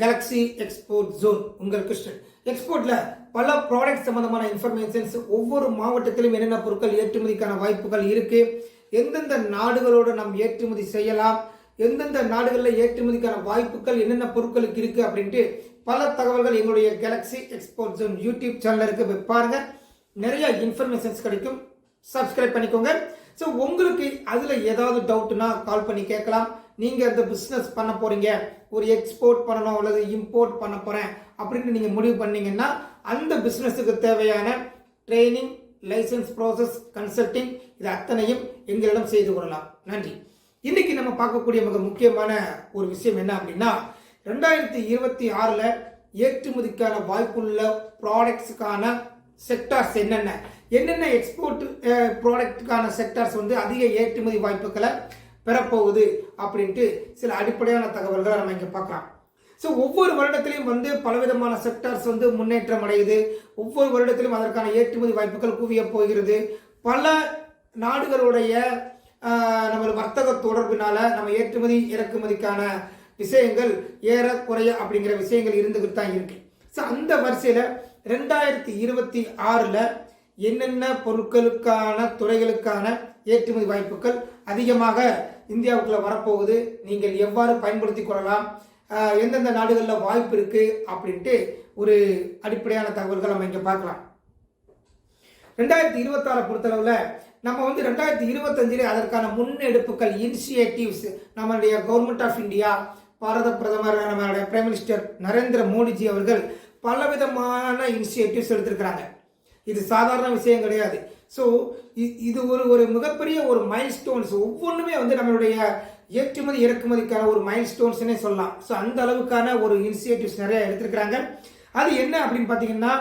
Galaxy export zone உங்கள் கிருஷ்ணன் எக்ஸ்போர்ட்ல பல product சம்பந்தமான இன்ஃபர்மேஷன்ஸ் ஒவ்வொரு மாவட்டத்திலும் என்னென்ன பொருட்கள் ஏற்றுமதிக்கான வாய்ப்புகள் இருக்கு? எந்தெந்த நாடுகளோடு நாம் ஏற்றுமதி செய்யலாம்? எந்தெந்த நாடுகளில் ஏற்றுமதிக்கான வாய்ப்புகள் என்னென்ன பொருட்களுக்கு இருக்கு அப்படின்ட்டு பல தகவல்கள் எங்களுடைய கேலக்ஸி எக்ஸ்போர்ட் ஜோன் யூடியூப் சேனலில் இருக்கு. போய் பாருங்க. நிறைய இன்ஃபர்மேஷன்ஸ் கிடைக்கும். சப்ஸ்கிரைப் பண்ணிக்கோங்க. ஸோ உங்களுக்கு அதில் ஏதாவது டவுட்னா கால் பண்ணி கேட்கலாம். நீங்கள் அந்த பிஸ்னஸ் பண்ண போகிறீங்க ஒரு எக்ஸ்போர்ட் பண்ணணும் அல்லது இம்போர்ட் பண்ண போகிறேன் அப்படின்னு நீங்கள் முடிவு பண்ணீங்கன்னா அந்த பிஸ்னஸுக்கு தேவையான ட்ரைனிங் லைசன்ஸ் ப்ராசஸ் கன்சல்டிங் இது அத்தனையும் எங்களிடம் செய்து கொள்ளலாம். நன்றி. இன்னைக்கு நம்ம பார்க்கக்கூடிய மிக முக்கியமான ஒரு விஷயம் என்ன அப்படின்னா ரெண்டாயிரத்தி இருபத்தி ஆறில் ஏற்றுமதிக்கான வாய்ப்புள்ள ப்ராடக்ட்ஸுக்கான செக்டார்ஸ் என்னென்ன? என்னென்ன எக்ஸ்போர்ட் ப்ராடக்ட்டுக்கான செக்டார்ஸ் வந்து அதிக ஏற்றுமதி வாய்ப்புகளை பெறப்போகுது அப்படின்ட்டு சில அடிப்படையான தகவல்களை நம்ம இங்கே பார்க்கலாம். ஸோ ஒவ்வொரு வருடத்திலையும் வந்து பலவிதமான செக்டார்ஸ் வந்து முன்னேற்றம் அடையுது. ஒவ்வொரு வருடத்திலும் அதற்கான ஏற்றுமதி வாய்ப்புகள் குவிய போகிறது. பல நாடுகளுடைய ஆஹ், நம்ம வர்த்தக தொடர்பினால நம்ம ஏற்றுமதி இறக்குமதிக்கான விஷயங்கள் ஏறக்குறைய அப்படிங்கிற விஷயங்கள் இருந்துக்கிட்டு தான் இருக்கு. ஸோ அந்த வரிசையில் ரெண்டாயிரத்தி இருபத்தி ஆறில் என்னென்ன பொருட்களுக்கான துறைகளுக்கான ஏற்றுமதி வாய்ப்புகள் அதிகமாக இந்தியாவுக்குள்ளே வரப்போகுது. நீங்கள் எவ்வாறு பயன்படுத்திக் கொள்ளலாம்? எந்தெந்த நாடுகளில் வாய்ப்பு இருக்குது அப்படின்ட்டு ஒரு அடிப்படையான தகவல்கள் நம்ம இங்கே பார்க்கலாம். ரெண்டாயிரத்தி இருபத்தாறை பொறுத்தளவில் நம்ம வந்து ரெண்டாயிரத்தி இருபத்தஞ்சிலே அதற்கான முன்னெடுப்புகள் இனிஷியேட்டிவ்ஸ் நம்மளுடைய கவர்மெண்ட் ஆஃப் இந்தியா பாரத பிரதமர் நம்மளுடைய பிரைம் மினிஸ்டர் நரேந்திர மோடிஜி அவர்கள் பலவிதமான இனிஷியேட்டிவ்ஸ் எடுத்திருக்கிறாங்க. இது சாதாரண விஷயம் கிடையாது. ஸோ இது ஒரு ஒரு மிகப்பெரிய ஒரு மைல்ஸ்டோன்ஸ் ஒவ்வொன்றுமே வந்து நம்மளுடைய ஏற்றுமதி இறக்குமதிக்கான ஒரு மைல்ஸ்டோன்ஸ்னே சொல்லலாம். ஸோ அந்த அளவுக்கான ஒரு இனிஷியேட்டிவ்ஸ் நிறைய எடுத்திருக்கிறாங்க. அது என்ன அப்படின்னு பார்த்தீங்கன்னா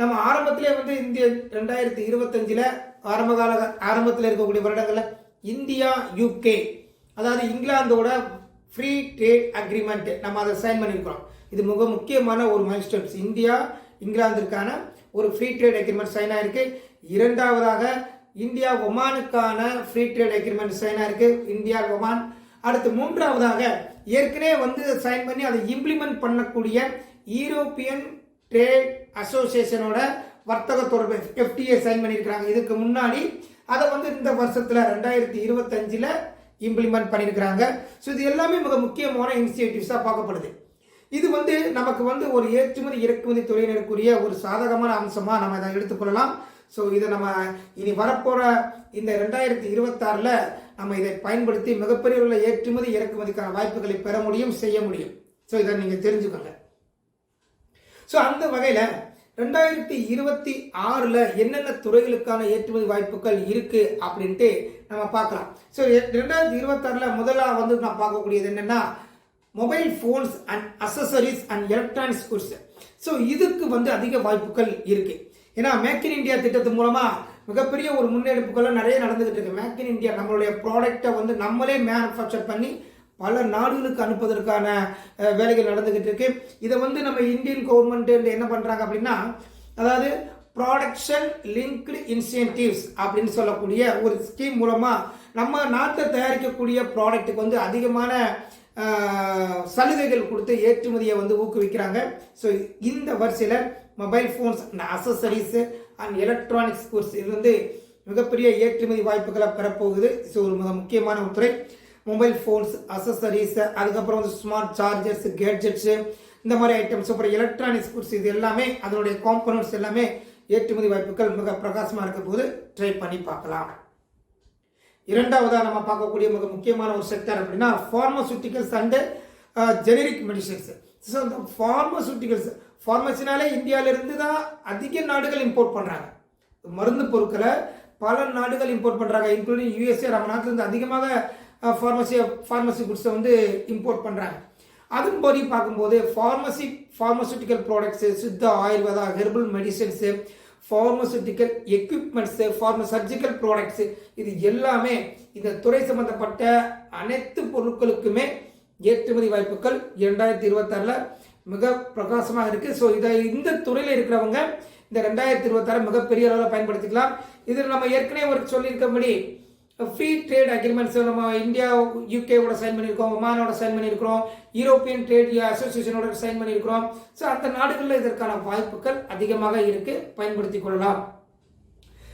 நம்ம ஆரம்பத்திலே வந்து இந்திய ரெண்டாயிரத்தி இருபத்தஞ்சில் ஆரம்பகால ஆரம்பத்தில் இருக்கக்கூடிய வருடங்களில் இந்தியா யூகே அதாவது இங்கிலாந்தோட ஃப்ரீ ட்ரேட் அக்ரிமெண்ட் நம்ம அதை சைன் பண்ணியிருக்கிறோம். இது மிக முக்கியமான ஒரு மைல்ஸ்டோன்ஸ் இந்தியா இங்கிலாந்திற்கான ஒரு ஃப்ரீ ட்ரேட் அக்ரிமெண்ட் சைன் ஆயிருக்கு. இரண்டாவதாக இந்தியா ஒமானுக்கான ஃப்ரீ ட்ரேட் அக்ரிமெண்ட் சைன் ஆயிருக்கு. India Oman. அடுத்து மூன்றாவதாக ஏற்கனவே வந்து சைன் பண்ணி அதை இம்ப்ளிமெண்ட் பண்ணக்கூடிய யூரோப்பியன் ட்ரேட் அசோசியேஷனோட வர்த்தக தொடர்பு எஃப்டிஏ சைன் பண்ணியிருக்கிறாங்க. இதுக்கு முன்னாடி அதை வந்து இந்த வருஷத்தில் ரெண்டாயிரத்தி இருபத்தஞ்சில் இம்ப்ளிமெண்ட் பண்ணியிருக்கிறாங்க. ஸோ இது எல்லாமே மிக முக்கியமான இனிஷியேட்டிவ்ஸாக பார்க்கப்படுது. இது வந்து நமக்கு வந்து ஒரு ஏற்றுமதி இறக்குமதி துறையினருக்குரிய ஒரு சாதகமான அம்சமாக நம்ம இதை எடுத்துக்கொள்ளலாம். ஸோ இதை நம்ம இனி வரப்போகிற இந்த ரெண்டாயிரத்தி இருபத்தாறில் நம்ம இதை பயன்படுத்தி மிகப்பெரிய உள்ள ஏற்றுமதி இறக்குமதிக்கான வாய்ப்புகளை பெற முடியும் செய்ய முடியும். ஸோ இதை நீங்கள் தெரிஞ்சுக்கோங்க. ஸோ அந்த வகையில் ரெண்டாயிரத்தி இருபத்தி ஆறில் என்னென்ன துறைகளுக்கான ஏற்றுமதி வாய்ப்புகள் இருக்குது அப்படின்ட்டு நம்ம பார்க்கலாம். ஸோ ரெண்டாயிரத்தி இருபத்தாறில் முதலாக வந்து நான் பார்க்கக்கூடியது என்னென்னா mobile phones and accessories and electronics goods so இதுக்கு வந்து அதிக வாய்ப்புகள் இருக்கு. ஏன்னா மேக் இன் இந்தியா திட்டத்து மூலமா மிகப்பெரிய ஒரு முன்னெடுப்புகளும் நிறைய நடந்துகிட்டு இருக்கு. மேக் இன் இந்தியா நம்மளுடைய ப்ராடக்டை வந்து நம்மளே மேனுஃபேக்சர் பண்ணி பல நாடுகளுக்கு அனுப்புவதற்கான வேலைகள் நடந்துகிட்டு இருக்கு. இதை வந்து நம்ம இந்தியன் கவர்மெண்ட் என்ன பண்றாங்க அப்படின்னா அதாவது ப்ராடக்ஷன் லிங்க்டு இன்சென்டிவ்ஸ் அப்படின்னு சொல்லக்கூடிய ஒரு ஸ்கீம் மூலமா நம்ம நாட்டில் தயாரிக்கக்கூடிய ப்ராடக்ட்டுக்கு வந்து அதிகமான சலுகைகள் கொடுத்து ஏற்றுமதியை வந்து ஊக்குவிக்கிறாங்க. ஸோ இந்த வரிசையில் mobile phones and accessories and electronics goods இது வந்து மிகப்பெரிய ஏற்றுமதி வாய்ப்புகளை பெறப்போகுது. ஸோ ஒரு மிக முக்கியமான ஒரு துறை. மொபைல் ஃபோன்ஸ் அசசரிஸ் அதுக்கப்புறம் வந்து ஸ்மார்ட் சார்ஜர்ஸ் கேட்ஜெட்ஸு இந்த மாதிரி ஐட்டம்ஸ் அப்புறம் எலக்ட்ரானிக்ஸ் கூர்ஸ் இது எல்லாமே அதனுடைய காம்பனன்ட்ஸ் எல்லாமே ஏற்றுமதி வாய்ப்புகள் மிக பிரகாசமாக இருக்க போது ட்ரை பண்ணி பார்க்கலாம். இரண்டாவதாக நம்ம பார்க்கக்கூடிய மிக முக்கியமான ஒரு செக்டர் அப்படின்னா pharmaceuticals and generic medicines so இந்த ஃபார்மசூட்டிக்கல்ஸ் ஃபார்மசினாலே இந்தியாவிலிருந்து தான் அதிக நாடுகள் இம்போர்ட் பண்ணுறாங்க மருந்து பொருட்களை பல நாடுகள் இம்போர்ட் பண்ணுறாங்க இன்க்ளூடிங் யூஎஸ்ஏ நம்ம நாட்டிலிருந்து அதிகமாக ஃபார்மசி ஃபார்மசி குட்ஸை வந்து இம்போர்ட் பண்ணுறாங்க அதன்படி பார்க்கும்போது pharmacy pharmaceutical products Siddha Ayurveda herbal medicines pharmaceutical equipments pharma surgical products இது எல்லாமே இந்த துறை சம்பந்தப்பட்ட அனைத்து பொருட்களுக்குமே ஏற்றுமதி வாய்ப்புகள் இரண்டாயிரத்தி இருபத்தாறில் மிக பிரகாசமாக இருக்குது ஸோ இதை இந்த துறையில் இருக்கிறவங்க இந்த ரெண்டாயிரத்தி இருபத்தாறு மிகப்பெரிய அளவில் பயன்படுத்திக்கலாம். இதில் நம்ம ஏற்கனவே ஒரு சொல்லியிருக்கபடி ஃப்ரீ ட்ரேட் அக்ரிமெண்ட்ஸ் நம்ம இந்தியா யூகேவோட சைன் பண்ணியிருக்கோம் ஒமானோட சைன் பண்ணியிருக்கிறோம் யூரோப்பியன் ட்ரேட் அசோசியேஷனோட சைன் பண்ணியிருக்கிறோம். ஸோ அந்த நாடுகளில் இதற்கான வாய்ப்புகள் அதிகமாக இருக்குது பயன்படுத்தி கொள்ளலாம்.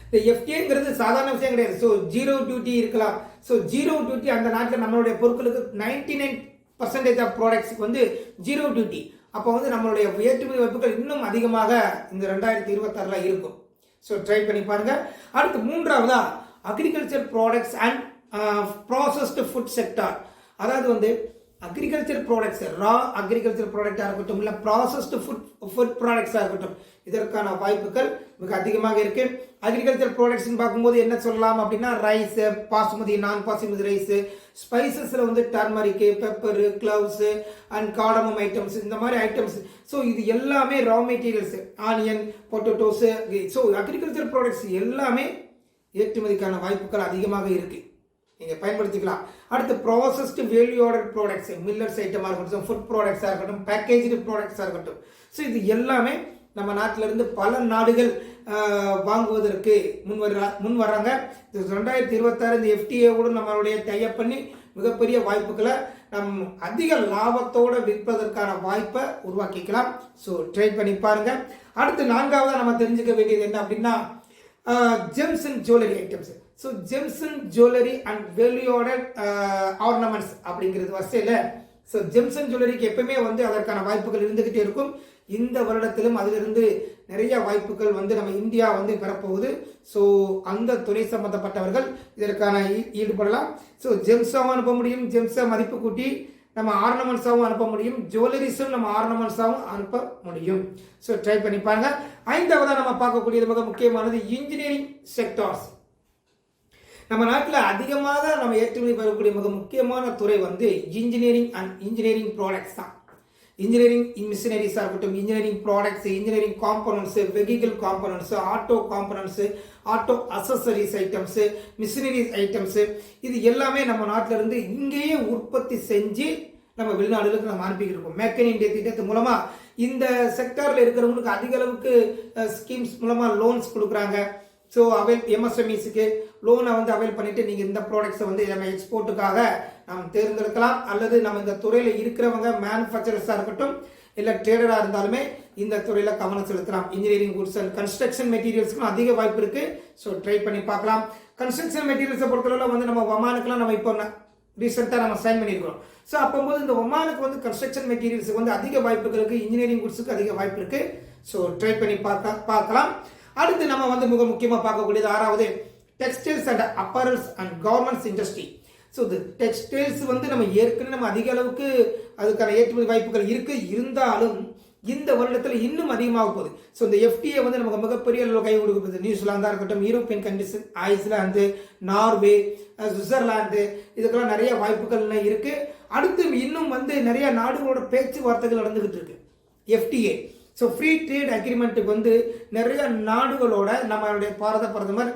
இந்த எஃப்டிஏங்கிறது சாதாரண விஷயம் கிடையாது. ஸோ ஜீரோ டியூட்டி இருக்கலாம். ஸோ ஜீரோ டியூட்டி அந்த நாட்டில் நம்மளுடைய பொருட்களுக்கு நைன்டி நைன் பர்சன்டேஜ் ஆஃப் ப்ராடக்ட்ஸ்க்கு வந்து ஜீரோ டியூட்டி அப்போ வந்து நம்மளுடைய ஏற்றுமதி வாய்ப்புகள் இன்னும் அதிகமாக இந்த ரெண்டாயிரத்தி இருபத்தாறில் இருக்கும். ஸோ ட்ரை பண்ணி பாருங்கள் அடுத்து மூன்றாவதாக agriculture products and processed food sector அதாவது வந்து அக்ரிகல்ச்சர் ப்ராடக்ட்ஸ் ரா அக்ரிகல்ச்சர் ப்ராடக்டாக இருக்கட்டும் இல்லை ப்ராசஸ்டு ஃபுட் ஃபுட் ப்ராடக்ட்ஸாக இருக்கட்டும் இதற்கான வாய்ப்புகள் மிக அதிகமாக இருக்கு. அக்ரிகல்ச்சர் ப்ராடக்ட்ஸ்னு பார்க்கும்போது என்ன சொல்லலாம் அப்படின்னா ரைஸ் பாசுமதி நான் பாசுமதி ரைஸ் ஸ்பைசஸில் வந்து turmeric pepper cloves and cardamom items இந்த மாதிரி ஐட்டம்ஸ் ஸோ இது எல்லாமே raw materials onion potatoes so agriculture products எல்லாமே ஏற்றுமதிக்கான வாய்ப்புகள் அதிகமாக இருக்குது நீங்கள் பயன்படுத்திக்கலாம். அடுத்து processed value order products millers ஐட்டமாக இருக்கட்டும் ஃபுட் ப்ராடக்ட்ஸாக இருக்கட்டும் பேக்கேஜ்டு ப்ராடக்ட்ஸாக இருக்கட்டும். ஸோ இது எல்லாமே நம்ம நாட்டிலிருந்து பல நாடுகள் வாங்குவதற்கு முன் வர்றா முன் வர்றாங்க. இது ரெண்டாயிரத்தி இருபத்தாறு இந்த எஃப்டிஏவோடு நம்மளுடைய டைப் பண்ணி மிகப்பெரிய வாய்ப்புகளை நம் அதிக லாபத்தோடு விற்பதற்கான வாய்ப்பை உருவாக்கிக்கலாம். ஸோ ட்ரை பண்ணி பாருங்க. அடுத்து நான்காவதாக நம்ம தெரிஞ்சுக்க வேண்டியது என்ன அப்படின்னா gems and jewellery items so gems and jewellery and valued ornaments அப்படிங்கிறது வரிசையில். ஸோ ஜெம்ஸ் அண்ட் ஜுவல்லரிக்கு எப்பவுமே வந்து அதற்கான வாய்ப்புகள் இருந்துகிட்டே இருக்கும். இந்த வருடத்திலும் அதிலிருந்து நிறைய வாய்ப்புகள் வந்து நம்ம இந்தியா வந்து பெறப்போகுது. ஸோ அந்த துறை சம்பந்தப்பட்டவர்கள் இதற்கான ஈ- ஈடுபடலாம். ஸோ ஜெம்ஸாகவும் அனுப்ப முடியும். ஜெம்ஸை மதிப்பு கூட்டி நம்ம ஆர்னமெண்ட்ஸாகவும் அனுப்ப முடியும். ஜுவல்லரிஸும் நம்ம ஆர்னமெண்ட்ஸாகவும் அனுப்ப முடியும். ஸோ ட்ரை பண்ணி பாருங்க. ஐந்தாவதாக நம்ம பார்க்கக்கூடியது மிக முக்கியமானது இன்ஜினியரிங் செக்டார்ஸ் நம்ம நாட்டில் அதிகமாக நம்ம ஏற்றுமதி பெறக்கூடிய மிக முக்கியமான துறை வந்து இன்ஜினியரிங் அண்ட் இன்ஜினியரிங் ப்ராடக்ட்ஸ் தான். இன்ஜினியரிங் மிஷினரிஸாக இருக்கட்டும் engineering products engineering components vehicle components auto components auto accessories items machineries items இது எல்லாமே நம்ம நாட்டிலிருந்து இங்கேயே உற்பத்தி செஞ்சு நம்ம வெளிநாடுகளுக்கு நம்ம அனுப்பிக்கிட்டு இருக்கோம். மேக் இன் இந்தியா திட்டத்து மூலமாக இந்த செக்டாரில் இருக்கிறவங்களுக்கு அதிக அளவுக்கு ஸ்கீம்ஸ் மூலமாக லோன்ஸ் கொடுக்குறாங்க. ஸோ அவை எம்எஸ்எம்இஸுக்கு லோனை வந்து அவைல் பண்ணிட்டு நீங்கள் இந்த ப்ராடக்ட்ஸை வந்து நம்ம எக்ஸ்போர்ட்டுக்காக நாம் தேர்ந்தெடுக்கலாம். அல்லது நம்ம இந்த துறையில் இருக்கிறவங்க மேனுஃபேக்சரர்ஸாக இருக்கட்டும் இல்லை ட்ரேடராக இருந்தாலுமே இந்த துறையில் கவனம் செலுத்தலாம். இன்ஜினியரிங் குட்ஸ் அண்ட் கன்ஸ்ட்ரக்ஷன் மெட்டீரியல்ஸ்க்கும் அதிக வாய்ப்பு இருக்குது ஸோ ட்ரை பண்ணி பார்க்கலாம். கன்ஸ்ட்ரக்ஷன் மெட்டீரியல்ஸை பொறுத்தளவில் வந்து நம்ம ஒமானுக்குலாம் நம்ம இப்போ ரீசெண்டாக நம்ம சைன் பண்ணியிருக்கிறோம் ஸோ அப்போது இந்த ஒமானுக்கு வந்து கன்ஸ்ட்ரக்ஷன் மெட்டீரியல்ஸுக்கு வந்து அதிக வாய்ப்புகள் இருக்குது இன்ஜினியரிங் குட்ஸுக்கு அதிக வாய்ப்பு இருக்குது ஸோ ட்ரை பண்ணி பார்க்க பார்க்கலாம். அடுத்து நம்ம வந்து மிக முக்கியமாக பார்க்கக்கூடியது ஆறாவது textiles and apparels and garments industry so இது டெக்ஸ்டைல்ஸ் வந்து நம்ம ஏற்கனவே நம்ம அதிக அளவுக்கு அதுக்கான ஏற்றுமதி வாய்ப்புகள் இருக்குது இருந்தாலும் இந்த வருடத்தில் இன்னும் அதிகமாக போகுது. ஸோ இந்த எஃப்டிஏ வந்து நமக்கு மிகப்பெரிய அளவு கை கொடுக்குது. நியூசிலாந்தாக இருக்கட்டும் European countries Iceland Norway Switzerland இதுக்கெல்லாம் நிறைய வாய்ப்புகள்லாம் இருக்குது அடுத்து இன்னும் வந்து நிறைய நாடுகளோட பேச்சுவார்த்தைகள் நடந்துகிட்டு இருக்கு. எஃப்டிஏ ஸோ ஃப்ரீ ட்ரேட் அக்ரிமெண்ட்டுக்கு வந்து நிறைய நாடுகளோட நம்மளுடைய பாரத பிரதமர்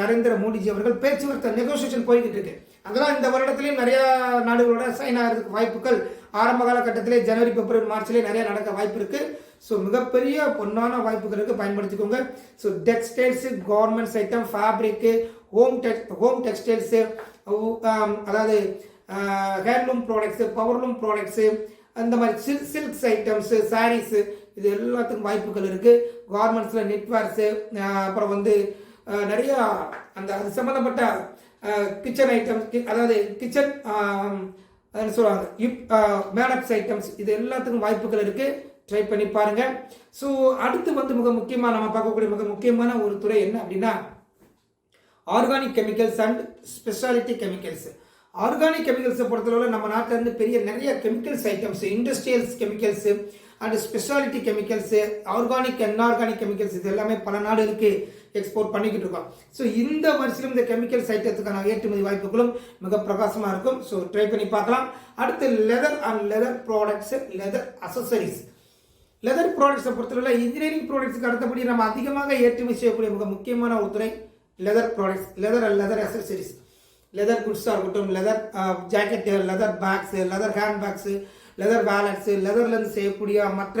நரேந்திர மோடிஜி அவர்கள் பேச்சுவார்த்தை நெகோசியேஷன் போய்கிட்டு இருக்கு. அதெல்லாம் இந்த வருடத்துலேயும் நிறையா நாடுகளோட சைன் ஆகிறதுக்கு வாய்ப்புகள் ஆரம்ப காலகட்டத்திலே ஜனவரி பிப்ரவரி மார்ச்லேயே நிறைய நடக்க வாய்ப்பு இருக்கு. ஸோ மிகப்பெரிய பொன்னான வாய்ப்புகளுக்கு பயன்படுத்திக்கோங்க. So textiles garments item fabric home tech home textiles அதாவது ஹேண்ட்லூம் ப்ராடக்ட்ஸு பவர்லூம் ப்ராடக்ட்ஸு அந்த மாதிரி சில்க் சில்க்ஸ் ஐட்டம்ஸு சாரீஸு இது எல்லாத்துக்கும் வாய்ப்புகள் இருக்குது கார்மெண்ட்ஸில் நெட்வேர்ஸு அப்புறம் வந்து நிறையா அந்த அது சம்மந்தப்பட்ட கிச்சன் ஐட்டம்ஸ் அதாவது கிச்சன் என்ன சொல்லுவாங்க? இப் மேனப்ஸ் ஐட்டம்ஸ் இது எல்லாத்துக்கும் வாய்ப்புகள் இருக்குது ட்ரை பண்ணி பாருங்கள் ஸோ அடுத்து வந்து மிக முக்கியமாக நம்ம பார்க்கக்கூடிய மிக முக்கியமான ஒரு துறை என்ன அப்படின்னா organic chemicals and speciality chemicals organic கெமிக்கல்ஸை பொறுத்தளவில் நம்ம நாட்டில் இருந்து பெரிய நிறைய chemicals items industrials chemicals and speciality chemicals organic inorganic chemicals இது எல்லாமே பல நாடுகளுக்கு எக்ஸ்போர்ட் பண்ணிக்கிட்டு இருக்கோம். ஸோ இந்த வருஷம் இந்த கெமிக்கல்ஸ் ஐட்டத்துக்கான ஏற்றுமதி வாய்ப்புகளும் மிக பிரகாசமாக இருக்கும். ஸோ ட்ரை பண்ணி பார்க்கலாம். அடுத்து leather and leather products leather accessories leather ப்ராடக்ட்ஸை பொறுத்தவரை இன்ஜினியரிங் ப்ராடக்ட்ஸுக்கு அடுத்தபடி நம்ம அதிகமாக ஏற்றுமதி செய்யக்கூடிய மிக முக்கியமான ஒரு துறை leather products leather and leather accessories leather குட்ஸாக இருக்கட்டும் leather jacket leather bags leather hand bags leather wallets லெதர்லேருந்து செய்யக்கூடிய மற்ற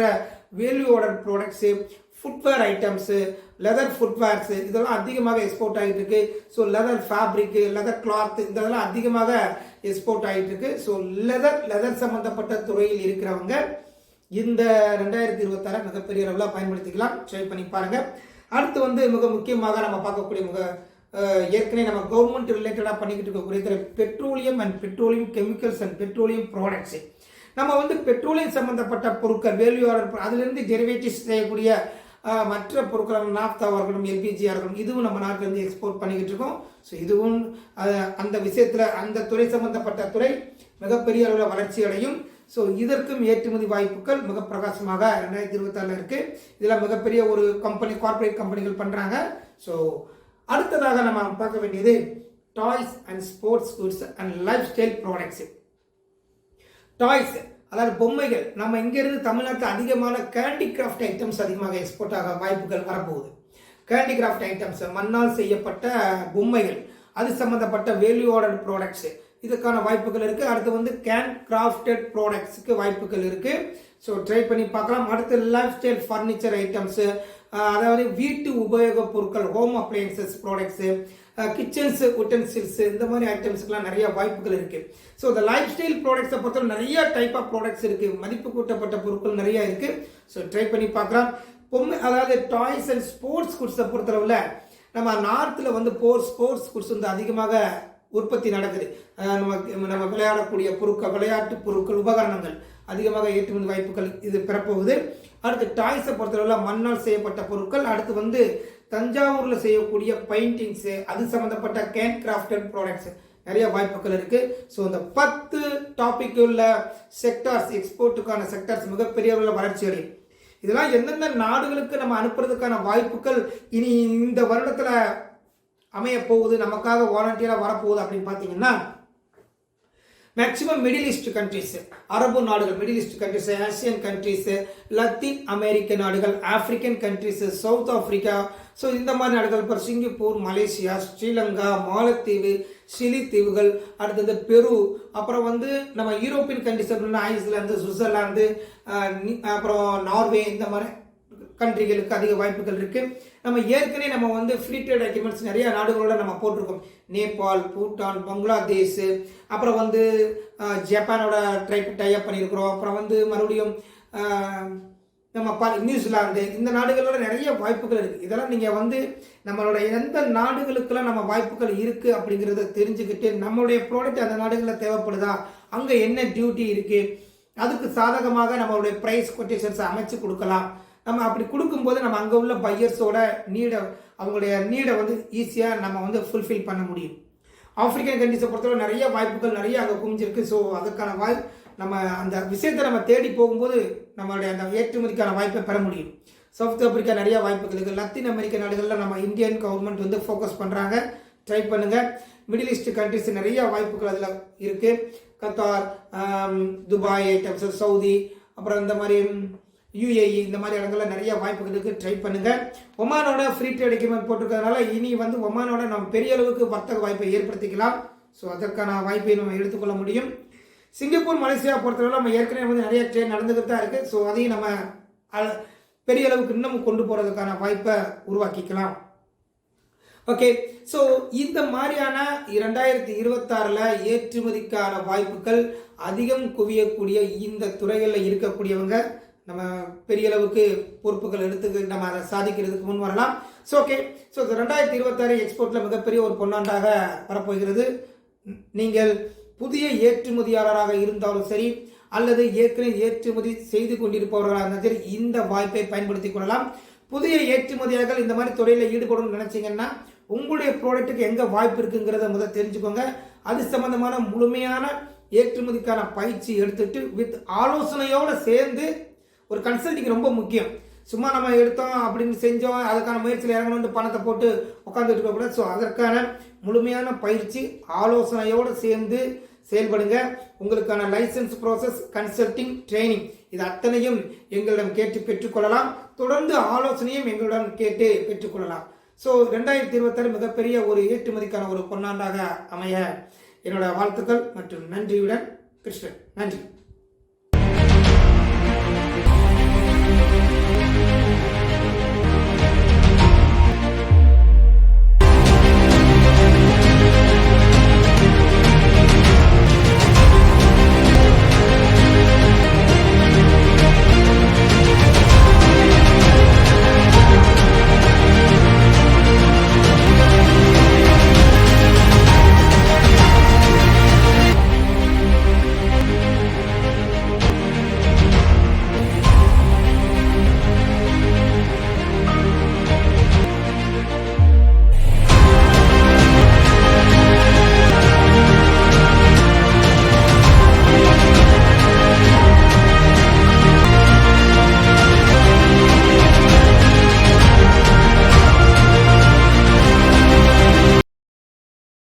value order products footwear items leather footwears இதெல்லாம் அதிகமாக எக்ஸ்போர்ட் ஆகிட்டு இருக்கு so leather fabric leather cloth இதெல்லாம் அதிகமாக எக்ஸ்போர்ட் ஆகிட்டு இருக்கு ஸோ லெதர் லெதர் சம்மந்தப்பட்ட துறையில் இருக்கிறவங்க இந்த ரெண்டாயிரத்தி இருபத்தாறு மிகப்பெரிய அளவில் பயன்படுத்திக்கலாம். ட்ரை பண்ணி பாருங்கள் அடுத்து வந்து மிக முக்கியமாக நம்ம பார்க்கக்கூடிய மிக ஏற்கனவே நம்ம கவர்மெண்ட் ரிலேட்டடாக பண்ணிக்கிட்டு இருக்கக்கூடிய petroleum and petroleum chemicals and petroleum products நம்ம வந்து பெட்ரோலியம் சம்மந்தப்பட்ட பொருட்கள் வேல்யூ ஆர்டர் அதுலேருந்து டெரிவேட்டிவ்ஸ் செய்யக்கூடிய மற்ற பொருட்கள் நாப்தாவாக இருக்கட்டும் எல்பிஜியாக இருக்கட்டும் இதுவும் நம்ம நாட்டிலேருந்து எக்ஸ்போர்ட் பண்ணிக்கிட்டு இருக்கோம். ஸோ இதுவும் அந்த விஷயத்தில் அந்த துறை சம்மந்தப்பட்ட துறை மிகப்பெரிய அளவில் வளர்ச்சி அடையும். ஸோ இதற்கும் ஏற்றுமதி வாய்ப்புகள் மிக பிரகாசமாக ரெண்டாயிரத்தி இருபத்தாறில் இருக்குது இதில் மிகப்பெரிய ஒரு கம்பெனி கார்ப்பரேட் கம்பெனிகள் பண்ணுறாங்க ஸோ அடுத்ததாக நம்ம பார்க்க வேண்டியது toys and sports goods and lifestyle products toys அதாவது பொம்மைகள். நம்ம இங்கிருந்து தமிழ்நாட்டில் அதிகமான கேண்டி கிராஃப்ட் ஐட்டம்ஸ் அதிகமாக எக்ஸ்போர்ட் ஆக வாய்ப்புகள் வரப்போகுது. கேண்டி கிராஃப்ட் ஐட்டம்ஸ் மண்ணால் செய்யப்பட்ட பொம்மைகள். அது சம்மந்தப்பட்ட வேல்யூ ஆர்டர் ப்ராடக்ட்ஸ் இதுக்கான வாய்ப்புகள் இருக்குது அடுத்து வந்து கேன் கிராஃப்டட் ப்ராடக்ட்ஸுக்கு வாய்ப்புகள் இருக்குது ஸோ ட்ரை பண்ணி பார்க்கலாம். அடுத்து லைஃப் ஸ்டைல் ஃபர்னிச்சர் ஐட்டம்ஸு அதாவது வீட்டு உபயோகப் பொருட்கள் home appliances products kitchens utensils இந்த மாதிரி ஐட்டம்ஸ்க்கெலாம் நிறைய வாய்ப்புகள் இருக்கு. ஸோ இந்த லைஃப் ஸ்டைல் ப்ராடக்ட்ஸை பொறுத்தவரை நிறைய டைப் ஆஃப் ப்ராடக்ட்ஸ் இருக்கு. மதிப்பு கூட்டப்பட்ட பொருட்கள் நிறைய இருக்கு. ஸோ ட்ரை பண்ணி பார்க்கலாம். பொம்மை அதாவது டாய்ஸ் அண்ட் ஸ்போர்ட்ஸ் குட்ஸை பொறுத்தளவில் நம்ம நார்த்தில் வந்து போர் ஸ்போர்ட்ஸ் குட்ஸ் வந்து அதிகமாக உற்பத்தி நடக்குது. நம்ம நம்ம விளையாடக்கூடிய பொருட்கள் விளையாட்டு பொருட்கள் உபகரணங்கள். அதிகமாக ஏற்றுமதி வாய்ப்புகள் இது பெறப்போகுது. அடுத்து டாய்ஸை பொறுத்தளவில் மண்ணால் செய்யப்பட்ட பொருட்கள் அடுத்து வந்து தஞ்சாவூரில் செய்யக்கூடிய பெயிண்டிங்ஸு அது சம்மந்தப்பட்ட கேன் கிராஃப்டட் ப்ராடக்ட்ஸ் நிறைய வாய்ப்புகள் இருக்குது ஸோ இந்த பத்து டாபிக் உள்ள செக்டார்ஸ் எக்ஸ்போர்ட்டுக்கான செக்டார்ஸ் மிகப்பெரிய அளவில் வளர்ச்சி அடையும். இதெல்லாம் எந்தெந்த நாடுகளுக்கு நம்ம அனுப்புறதுக்கான வாய்ப்புகள் இனி இந்த வருடத்தில் அமைய போகுது நமக்காக வாலண்டியராக வரப்போகுது அப்படின்னு பார்த்தீங்கன்னா மேக்சிமம் மிடில் ஈஸ்ட் கண்ட்ரிஸ் அரபு நாடுகள் middle east countries Asian countries Latin அமெரிக்க நாடுகள் African countries South Africa so இந்த மாதிரி நாடுகள் இப்போ சிங்கப்பூர் மலேசியா ஸ்ரீலங்கா மாலத்தீவு சிலி தீவுகள் அடுத்தது பெரு அப்புறம் வந்து நம்ம யூரோப்பியன் கண்ட்ரிஸ் அப்படின்னா ஐஸ்லாந்து சுவிட்சர்லாந்து அப்புறம் நார்வே இந்த மாதிரி கண்ட்ரிகளுக்கு அதிக வாய்ப்புகள் இருக்கு. நம்ம ஏற்கனவே நம்ம வந்து ஃப்ரீ ட்ரேட் அக்ரிமெண்ட்ஸ் நிறைய நாடுகளோட நம்ம போட்டிருக்கோம். நேபாள் பூட்டான் பங்களாதேஷ் அப்புறம் வந்து ஜப்பானோட ட்ரை டைப் பண்ணியிருக்கிறோம். அப்புறம் வந்து மறுபடியும் நம்ம ப நியூசிலாந்து இந்த நாடுகளோட நிறைய வாய்ப்புகள் இருக்குது இதெல்லாம் நீங்கள் வந்து நம்மளோட எந்த நாடுகளுக்கெல்லாம் நம்ம வாய்ப்புகள் இருக்குது அப்படிங்கிறத தெரிஞ்சுக்கிட்டு நம்மளுடைய ப்ராடக்ட் அந்த நாடுகளில் தேவைப்படுதா? அங்கே என்ன டியூட்டி இருக்குது அதுக்கு சாதகமாக நம்மளுடைய ப்ரைஸ் கொட்டேஷன்ஸ் அமைச்சு கொடுக்கலாம். நம்ம அப்படி கொடுக்கும்போது நம்ம அங்கே உள்ள பையர்ஸோட நீடை அவங்களுடைய நீடை வந்து ஈஸியாக நம்ம வந்து ஃபுல்ஃபில் பண்ண முடியும். ஆப்பிரிக்கன் கண்ட்ரிஸை பொறுத்தவரை நிறைய வாய்ப்புகள் நிறைய அங்கே குமிஞ்சிருக்கு ஸோ அதுக்கான வாய் நம்ம அந்த விஷயத்தை நம்ம தேடி போகும்போது நம்மளுடைய அந்த ஏற்றுமதிக்கான வாய்ப்பை பெற முடியும். சவுத் ஆப்பிரிக்கா நிறைய வாய்ப்புகள் இருக்குது லத்தீன் அமெரிக்க நாடுகளில் நம்ம இந்தியன் கவர்மெண்ட் வந்து ஃபோக்கஸ் பண்ணுறாங்க ட்ரை பண்ணுங்கள் மிடில் ஈஸ்ட் கண்ட்ரிஸ் நிறைய வாய்ப்புகள் அதில் இருக்குது கத்தார் துபாய் ஐட்டம்ஸ் சவுதி அப்புறம் இந்த மாதிரி யூஏஇ இந்த மாதிரி இடங்கள்ல நிறைய வாய்ப்புகள் இருக்குது ட்ரை பண்ணுங்க. ஒமானோட ஃப்ரீ ட்ரேட் அக்ரிமெண்ட் போட்டிருக்கிறதுனால இனி வந்து ஒமானோட நம்ம பெரிய அளவுக்கு வர்த்தக வாய்ப்பை ஏற்படுத்திக்கலாம். ஸோ அதற்கான வாய்ப்பை நம்ம எடுத்துக்கொள்ள முடியும். சிங்கப்பூர் மலேசியா பொறுத்தவரை நம்ம ஏற்கனவே வந்து நிறைய ட்ரெயின் நடந்துக்கிட்டு தான் இருக்குது ஸோ அதையும் நம்ம பெரிய அளவுக்கு இன்னமும் கொண்டு போகிறதுக்கான வாய்ப்பை உருவாக்கிக்கலாம். ஓகே ஸோ இந்த மாதிரியான இரண்டாயிரத்தி இருபத்தாறில் ஏற்றுமதிக்கான வாய்ப்புகள் அதிகம் குவியக்கூடிய இந்த துறைகளில் இருக்கக்கூடியவங்க நம்ம பெரிய அளவுக்கு பொறுப்புகள் எடுத்து நம்ம அதை சாதிக்கிறதுக்கு முன் வரலாம். ஸோ ஓகே ஸோ ரெண்டாயிரத்தி இருபத்தாறு எக்ஸ்போர்ட்டில் மிகப்பெரிய ஒரு பொன்னாண்டாக வரப்போகிறது. நீங்கள் புதிய ஏற்றுமதியாளராக இருந்தாலும் சரி அல்லது ஏற்கனவே ஏற்றுமதி செய்து கொண்டிருப்பவர்களாக இருந்தாலும் சரி இந்த வாய்ப்பை பயன்படுத்திக் கொள்ளலாம். புதிய ஏற்றுமதியாளர்கள் இந்த மாதிரி துறையில் ஈடுபடணும்னு நினச்சிங்கன்னா உங்களுடைய ப்ராடக்ட்டுக்கு எங்கே வாய்ப்பு இருக்குங்கிறத முதல் தெரிஞ்சுக்கோங்க. அது சம்மந்தமான முழுமையான ஏற்றுமதிக்கான பயிற்சி எடுத்துட்டு வித் ஆலோசனையோடு சேர்ந்து ஒரு கன்சல்டிங் ரொம்ப முக்கியம். சும்மா நம்ம எடுத்தோம் அப்படின்னு செஞ்சோம் அதுக்கான முயற்சியில் இறங்கணும்னு பணத்தை போட்டு உட்காந்துட்டு இருக்கக்கூடாது ஸோ அதற்கான முழுமையான பயிற்சி ஆலோசனையோடு சேர்ந்து செயல்படுங்க. உங்களுக்கான லைசன்ஸ் ப்ராசஸ் கன்சல்டிங் ட்ரைனிங் இது அத்தனையும் எங்களிடம் கேட்டு பெற்றுக்கொள்ளலாம். தொடர்ந்து ஆலோசனையும் எங்களிடம் கேட்டு பெற்றுக்கொள்ளலாம். ஸோ ரெண்டாயிரத்தி இருபத்தாறு மிகப்பெரிய ஒரு ஏற்றுமதிக்கான ஒரு பொன்னாண்டாக அமைய என்னோட வாழ்த்துக்கள் மற்றும் நன்றியுடன் கிருஷ்ணன். நன்றி. Música